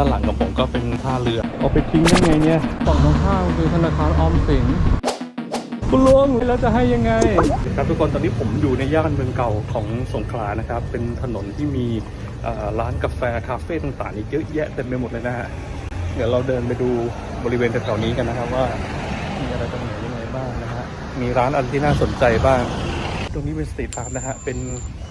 ด้านหลังของผมก็เป็นท่าเรือ เอาไปทิ้งได้ไงเนี่ยฝั่งตรงข้ามคือธนาคารออมสินคุณลุงแล้วจะให้ยังไง ครับทุกคนตอนนี้ผมอยู่ในย่านเมืองเก่าของสงขลานะครับ เป็นถนนที่มีเอ่อร้านกาแฟคาเฟ่ต่างๆอีกเยอะแยะเต็มไปหมดเลยนะฮะเดี๋ยวเราเดินไปดูบริเวณแถวๆนี้กันนะครับว่ามีอะไรตรงไหนยังไงบ้างนะฮะมีร้านอะไรที่น่าสนใจบ้าง ตรงนี้เป็นสตรีทอาร์ตนะฮะเป็น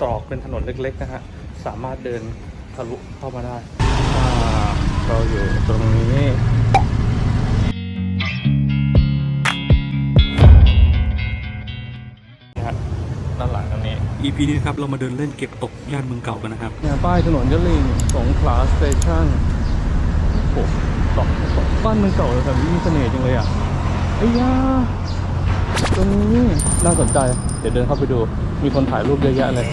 ตรอกเป็นถนนเล็กๆนะฮะสามารถเดินทะลุเข้ามาได้อ่า เราอยู่ตรงนี้นะฮะด้านหลังตรงนี้ EP นี้นะครับเรามาเดินเล่นเก็บตกย่านเมืองเก่ากันนะครับเนี่ยป้ายถนนยะลิงสงขลาสเตชันโอ้ตอกตอกบ้านเมืองเก่าเลยแบบนี้มีเสน่ห์จังเลยอะไอ้ยาตรงนี้น่าสนใจ เดี๋ยวเดินเข้าไปดู มีคนถ่ายรูปเยอะแยะเลย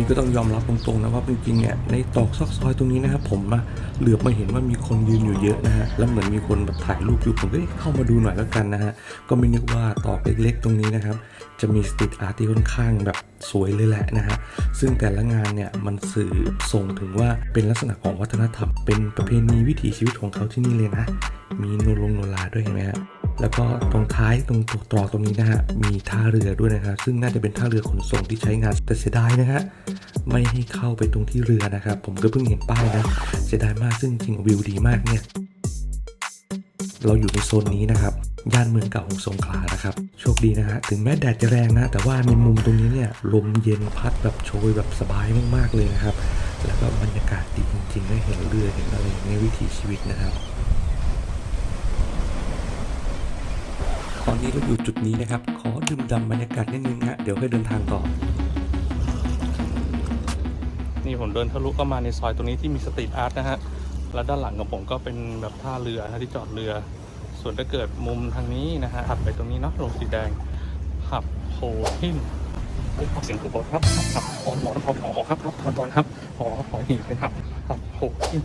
นี้ก็ต้องยอมรับตรงๆนะว่าจริงๆเนี่ยในตอกซอกซอยตรงนี้นะครับผมอะเหลือบมาเห็นว่ามีคนยืนอยู่เยอะนะฮะแล้วเหมือนมีคนแบบถ่ายรูปอยู่ผมก็เอ๊ะเข้ามาดูหน่อยแล้วกันนะฮะก็ไม่นึกว่าตอกเล็กๆ ตรงนี้นะครับจะมีสตรีทอาร์ตที่ค่อนข้างแบบสวยเลยแหละนะฮะซึ่งแต่ละงานเนี่ยมันสื่อส่งถึงว่าเป็นลักษณะของวัฒนธรรม เป็นประเพณีวิถีชีวิตของเขาที่นี่เลยนะ มีโนลงโนลาด้วยเห็นไหมฮะ แล้วก็ตรงท้ายตรงตัวตรอกตรงนี้นะฮะมีท่าเรือด้วยนะครับซึ่งน่าจะเป็นท่าเรือขนส่งที่ใช้งานแต่เสียดายนะฮะไม่ให้เข้าไปตรงที่เรือนะครับผมก็เพิ่งเห็นป้ายนะเสียดายมากซึ่งจริงวิวดีมากเนี่ยเราอยู่ในโซนนี้นะครับ ย่านเมืองเก่าของสงขลานะครับ โชคดีนะฮะ ถึงแม้แดดจะแรงนะ แต่ว่าในมุมตรงนี้เนี่ย ลมเย็นพัดแบบโชยแบบสบายมากๆเลยนะครับ แล้วก็บรรยากาศดีจริงๆได้เห็นเรือเห็นอะไรในวิถีชีวิตนะครับ ตอนนี้เราอยู่จุดนี้นะครับ ขอดื่มด่ำบรรยากาศนิดนึงฮะเดี๋ยวค่อยเดินทางต่อ นี่ผมเดินทะลุเข้ามาในซอยตรงนี้ที่มีสตรีทอาร์ตนะฮะ แล้วด้านหลังของผมก็เป็นแบบท่าเรือนะที่จอดเรือ ส่วนถ้าเกิดมุมทางนี้นะฮะถัดไปตรงนี้เนาะโรงสีแดงหับโพหินเฮ้ยเสียงถูกบอกครับหับหอนหมอนหอหอครับครับตอนตอนครับหอหอหินเป็นหับหับโพหิน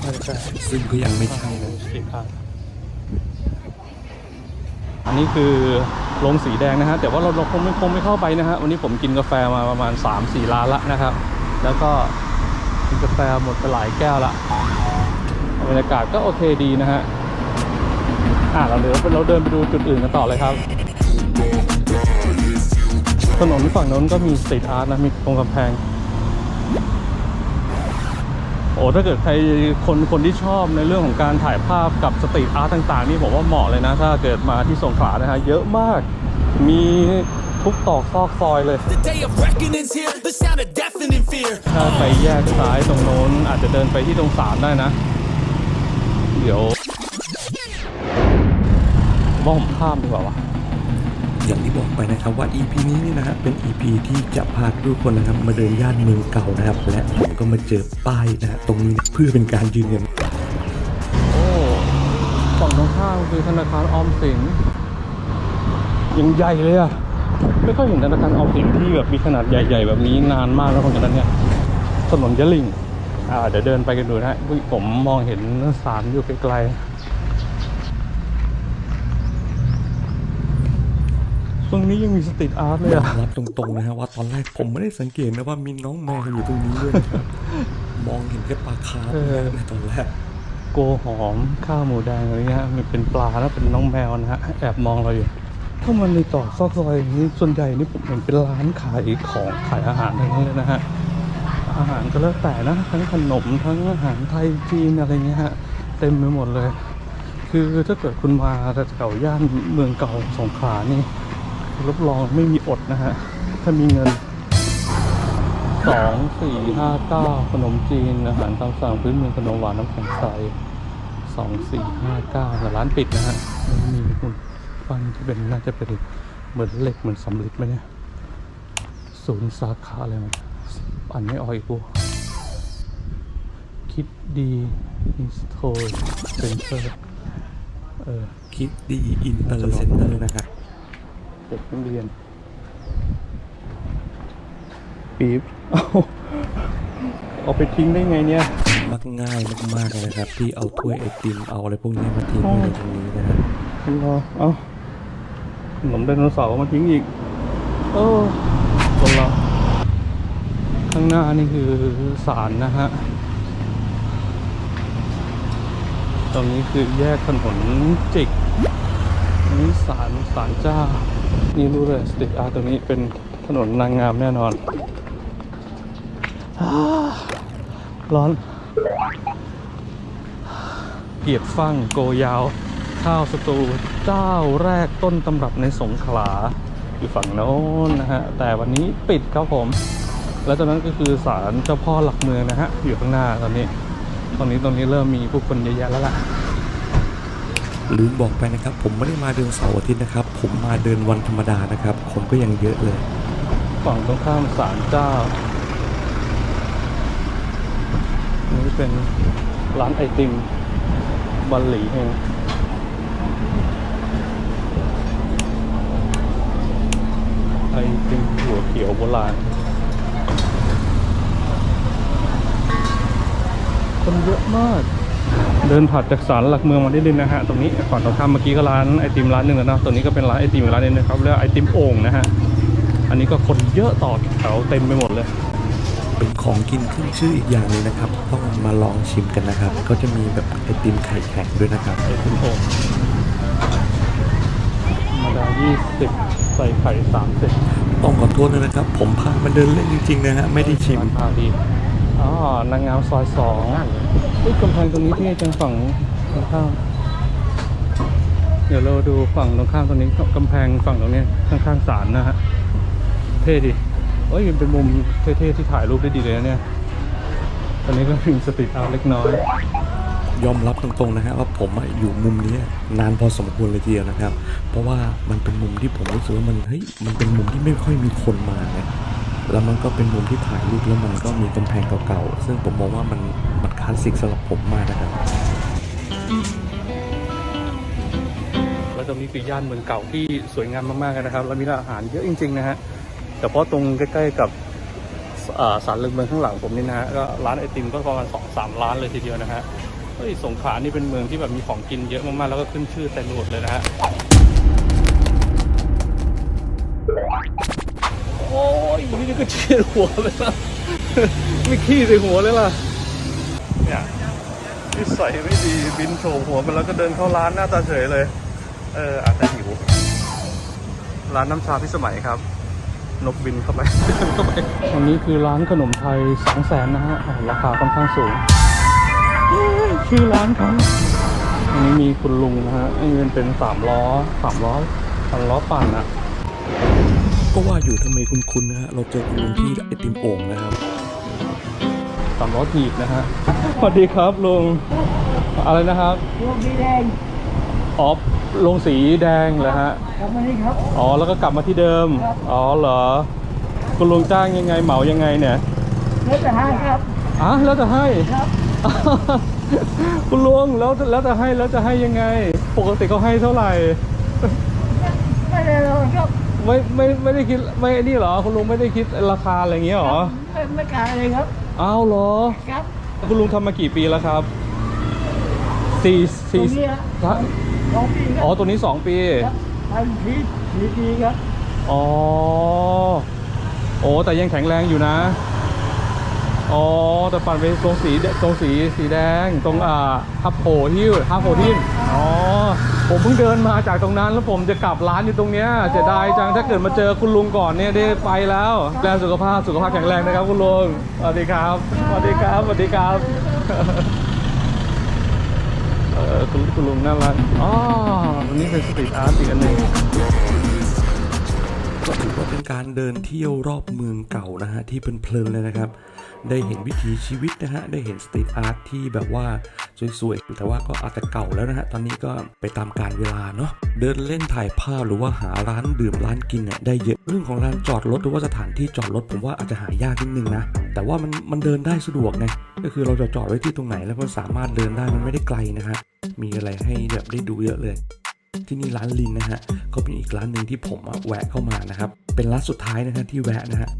ใช่ใช่ซึ่งก็ยังไม่ใช่นะสตรีท อันนี้คือโรงสีแดงนะฮะแต่ว่าเราเราคงไม่คงไม่เข้าไปนะฮะวันนี้ผมกินกาแฟมาประมาณ 3-4ร้านละนะครับ แล้วก็กินกาแฟหมดไปหลายแก้วละบรรยากาศก็โอเคดีนะฮะอะเราเดี๋ยวเราเดินไปดูจุดอื่นกันต่อเลยครับถนนฝั่งโน้นก็มีสตรีทอาร์ตนะมีตรงกำแพง โอ้ถ้าเกิดใครคนคนที่ชอบในเรื่องของการถ่ายภาพกับสตรีทอาร์ตต่างๆ นี่ผมว่าเหมาะเลยนะ ถ้าเกิดมาที่สงขลานะฮะเยอะมากมีทุกตอกซอกซอยเลย The day of reckoning's here, the sound of deafening fear. ถ้าไปแยกซ้ายตรงโน้นอาจจะเดินไปที่ตรงสามได้นะ เดี๋ยวว่าผมข้ามดีกว่าวะ อย่างที่บอกไปนะครับว่า EP นี้เนี่ยนะฮะเป็น EP ที่จะพาทุกคนนะครับมาเดินย่านเมืองเก่านะครับ และผมก็มาเจอป้ายนะฮะตรงนี้เพื่อเป็นการยืนยันโอ้ฝั่งตรงข้ามคือธนาคารออมสินยังใหญ่เลยอะไม่ค่อยเห็นธนาคารออมสินที่แบบมีขนาดใหญ่ ๆ แบบนี้นานมากแล้วคนนั้นเนี่ยถนนยะลิงอ่าเดี๋ยวเดินไปกันดูนะฮะอุ๊ยผมมองเห็นสารอยู่ไกลๆ ตรงนี้ยังมีสตรีทอาร์ตเลยยออะมรับตรงๆนะฮะว่าตอนแรกผมไม่ได้สังเกตนะว่ามีน้องแมวอยู่ตรงนี้ด้วยนะครับ มองเห็นแค่ปลาคาร์ฟนะฮะในตอนแรก โกหอมข้าวหมูแดงอะไรเงี้ยฮะมันเป็นปลาแล้วเป็นน้องแมวนะฮะแอบมองเราอยู่ถ้ามันในตอกซอกซอยอย่างนี้ส่วนใหญ่นี่ผมเห็นเป็นร้านขายของขายอาหารทั้งนั้นเลยนะฮะอาหารก็แล้วแต่นะทั้งขนมทั้งอาหารไทยจีนอะไรเงี้ยฮะเต็มไปหมดเลย คือถ้าเกิดคุณมาแถวย่านเมืองเก่าสงขลานี่ รับรองไม่มีอดนะฮะ ถ้ามีเงินสองสี่ห้าเก้าขนมจีน อาหารตามสั่งพื้นเมืองขนมหวานน้ำแข็งใสสองสี่ห้าเก้าแต่ร้านปิดนะฮะไม่มีคุณฟังที่เป็นน่าจะเป็นเหมือนเหล็กเหมือนสำลิดไหมเนี่ยศูนย์สาขาอะไรมันอ่านไม่ออกอีกกูคิดดีอินสโตรเซนเตอร์เออคิดดีอินเตอร์เซ็นเตอร์นะครับ เด็กนักเรียนปี๊บเอาเอาไปทิ้งได้ไงเนี่ย มักง่ายมากๆเลยนะครับ ที่เอาถ้วยไอติมเอาอะไรพวกนี้มาทิ้งไว้ในตรงนี้นะฮะรอเอาขนมไดโนเสาร์มาทิ้งอีกเออคนเราข้างหน้านี่คือศาลนะฮะ ตรงนี้คือแยกถนนจิก อันนี้ศาลศาลเจ้า นี่รู้เลยสติอาร์ตรงนี้เป็นถนนนางงามแน่นอนอร้อน เกียร์ฟั่งโกยาว ข้าวสตูเจ้าแรกต้นตำรับในสงขลา อยู่ฝั่งโน้นนะฮะ แต่วันนี้ปิดครับผม แล้วจากนั้นก็คือศาลเจ้าพ่อหลักเมืองนะฮะ อยู่ข้างหน้าตอนนี้ ตอนนี้ตรงนี้เริ่มมีผู้คนเยอะแยะแล้วล่ะ ลืมบอกไปนะครับ ผมไม่ได้มาเดินเสาร์อาทิตย์นะครับ ผมมาเดินวันธรรมดานะครับ คนก็ยังเยอะเลยฝั่งตรงข้ามศาลเจ้า นี่เป็นร้านไอติมบัลลีเองไอติมหัวเขียวโบราณ คนเยอะมาก เดินผ่านจากศาลหลักเมืองมาได้เลยนะฮะตรงนี้ฝั่งตรงข้ามเมื่อกี้ก็ร้านไอติมร้านหนึ่งแล้วนะตรงนี้ก็เป็นร้านไอติมอีกร้านหนึงนะครับเรียกว่าไอติมโอ่งนะฮะอันนี้ก็คนเยอะต่อแถวเต็มไปหมดเลยเป็นของกินขึ้นชื่ออีกอย่างเลยนะครับ ต้องมาลองชิมกันนะครับเขาจะมีแบบไอติมไข่แข็งด้วยนะครับไอติมโอ่งธรรมดา20ใส่ไข่30ต้องขอโทษด้วยนะครับ ผมพามาเดินเล่นจริงๆนะฮะไม่ได้ชิมราคาดี อ๋อนางงามซอยสองอุ้ยกำแพงตรงนี้ที่จังฝั่งตรงข้ามเดี๋ยวเราดูฝั่งตรงข้ามตรงนี้กำแพงฝั่งตรงนี้ข้างๆศาลนะฮะเท่ดีเอ้ยมันเป็นมุมเท่ๆที่ถ่ายรูปได้ดีเลยนะเนี่ย ตอนนี้ก็ถึงสตรีทอาเล็กน้อย ยอมรับตรงๆนะฮะว่าผมอยู่มุมนี้นานพอสมควรเลยทีเดียวนะครับ เพราะว่ามันเป็นมุมที่ผมรู้สึกว่ามันเฮ้ยมันเป็นมุมที่ไม่ค่อยมีคนมาไง แล้วมันก็เป็นมุมที่ถ่ายรูปแล้วมันก็มีกำแพงเก่าๆ ซึ่งผมมองว่ามันมันคลาสสิกสำหรับผมมากนะครับ แล้วตรงนี้คือย่านเมืองเก่าที่สวยงามมากๆนะครับ แล้วมีร้านอาหารเยอะจริงๆนะฮะ แต่เพราะตรงใกล้ๆกับอ่าศาลหลักเมืองข้างหลังผมนี่นะฮะก็ร้านไอติมก็ประมาณสองสามร้านเลยทีเดียวนะฮะ เฮ้ยสงขลานี่เป็นเมืองที่แบบมีของกินเยอะมากๆ แล้วก็ขึ้นชื่อเต็มไปหมดเลยนะฮะ นี่ก็เฉียดหัวเลยนะไม่ขี้ใส่หัวเลยล่ะ เนี่ยนิสัยไม่ดีบินโฉบหัวมันแล้วก็เดินเข้าร้านหน้าตาเฉยเลย เอออาจจะหิว ร้านน้ำชาพิสมัยครับ นกบินเข้าไปเข้าไปอันนี้คือร้านขนมไทยสองแสนนะฮะราคาค่อนข้างสูงชื่อร้านครับอันนี้มีคุณลุงนะฮะอันนี้เป็นเป็นสามล้อสามล้อสามล้อปั่นอะ ก็ว่าอยู่ทำไมคุณๆนะฮะ เราเจอคุณลุงที่ไอติมโอ่งนะครับสามล้อถีบนะฮะ สวัสดีครับลุง อะไรนะครับลูกสีแดงอ๋อลงสีแดงเหรอฮะ กลับมานี่ครับ อ๋อ แล้วก็กลับมาที่เดิมครับอ๋อเหรอ คุณลุงจ้างยังไงเหมายังไงเนี่ยเลือดจะให้ครับอะแล้วจะให้ ครับ คุณลุงแล้วแล้วจะให้แล้วจะให้ยังไง ปกติเขาให้เท่าไหร่ ไม่ได้หรอกครับ ไม่ไม่ไม่ได้คิดไม่นี่เหรอคุณลุงไม่ได้คิดราคาอะไรอย่างเงี้ยเหรอไม่ไม่กล้าเลยครับอ้าวเหรอ ครับคุณลุงทำมากี่ปีแล้วครับสี่ตรสี่งนี้ฮะฮะสองปีครับอ๋อตัวนี้สองปี ครับทำทีทีทีครับอ๋อ โอ้ แต่ยังแข็งแรงอยู่นะ อ๋อ แต่ปั่นไปตรงสีแดตรงสีสีแดง ตรงอ่าฮับโพฮิวฮับโพทินอ๋อ ผมเพิ่งเดินมาจากตรงนั้นแล้วผมจะกลับร้านอยู่ตรงเนี้ยเสียดายจังถ้าเกิดมาเจอคุณลุงก่อนเนี่ยได้ไปแล้วแรงสุขภาพสุขภาพแข็งแรงนะครับ คุณลุงสวัสดีครับสวัสดีครับสวัสดีครับเออคุณคุณลุงน่ารักอ๋อวันนี้เป็นสตรีทอาร์ตอีกอันหนึ่งก็ถือว่าเป็นการเดินเที่ยวรอบเมืองเก่านะฮะที่เพลินๆเลยนะครับ ได้เห็นวิถีชีวิตนะฮะได้เห็นสตรีทอาร์ตที่แบบว่า สวยๆแต่ว่าก็อาจจะเก่าแล้วนะฮะตอนนี้ก็ไปตามการเวลาเนาะเดินเล่นถ่ายภาพหรือว่าหาร้านดื่มร้านกินเนี่ยได้เยอะเรื่องของร้านจอดรถหรือว่าสถานที่จอดรถผมว่าอาจจะหายากนิดนึงนะแต่ว่ามันมันเดินได้สะดวกไงก็คือเราจะจอดไว้ที่ตรงไหนแล้วก็สามารถเดินได้มันไม่ได้ไกลนะฮะมีอะไรให้แบบได้ดูเยอะเลยที่นี่ร้านลินนะฮะก็เป็นอีกร้านหนึ่งที่ผมแวะเข้ามานะครับเป็นร้านสุดท้ายนะฮะที่แวะนะฮะ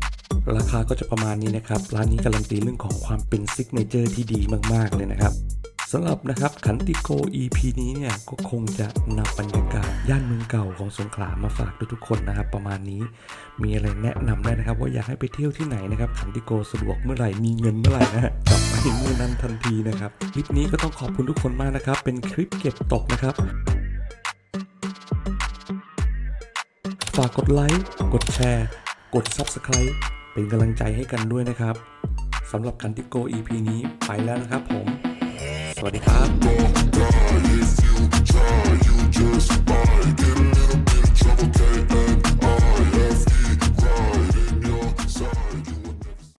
ราคาก็จะประมาณนี้นะครับ ร้านนี้การันตีเรื่องของความเป็นซิกเนเจอร์ที่ดีมาก ๆ เลยนะครับ สำหรับนะครับขันติโก EP นี้เนี่ยก็คงจะนำบรรยากาศย่านเมืองเก่าของสงขลามาฝากทุกๆคนนะครับ ประมาณนี้มีอะไรแนะนำได้นะครับ ว่าอยากให้ไปเที่ยวที่ไหนนะครับขันติโกสะดวกเมื่อไหร่มีเงินเมื่อไหร่นะกลับไปเมื่อนั้นทันทีนะครับคลิปนี้ก็ต้องขอบคุณทุกคนมากนะครับ เป็นคลิปเก็บตกนะครับฝากกดไลค์กดแชร์กด Subscribe เป็นกำลังใจให้กันด้วยนะครับสำหรับกันติโก EP นี้ไปแล้วนะครับผม funny. I don't die if you try, you just might get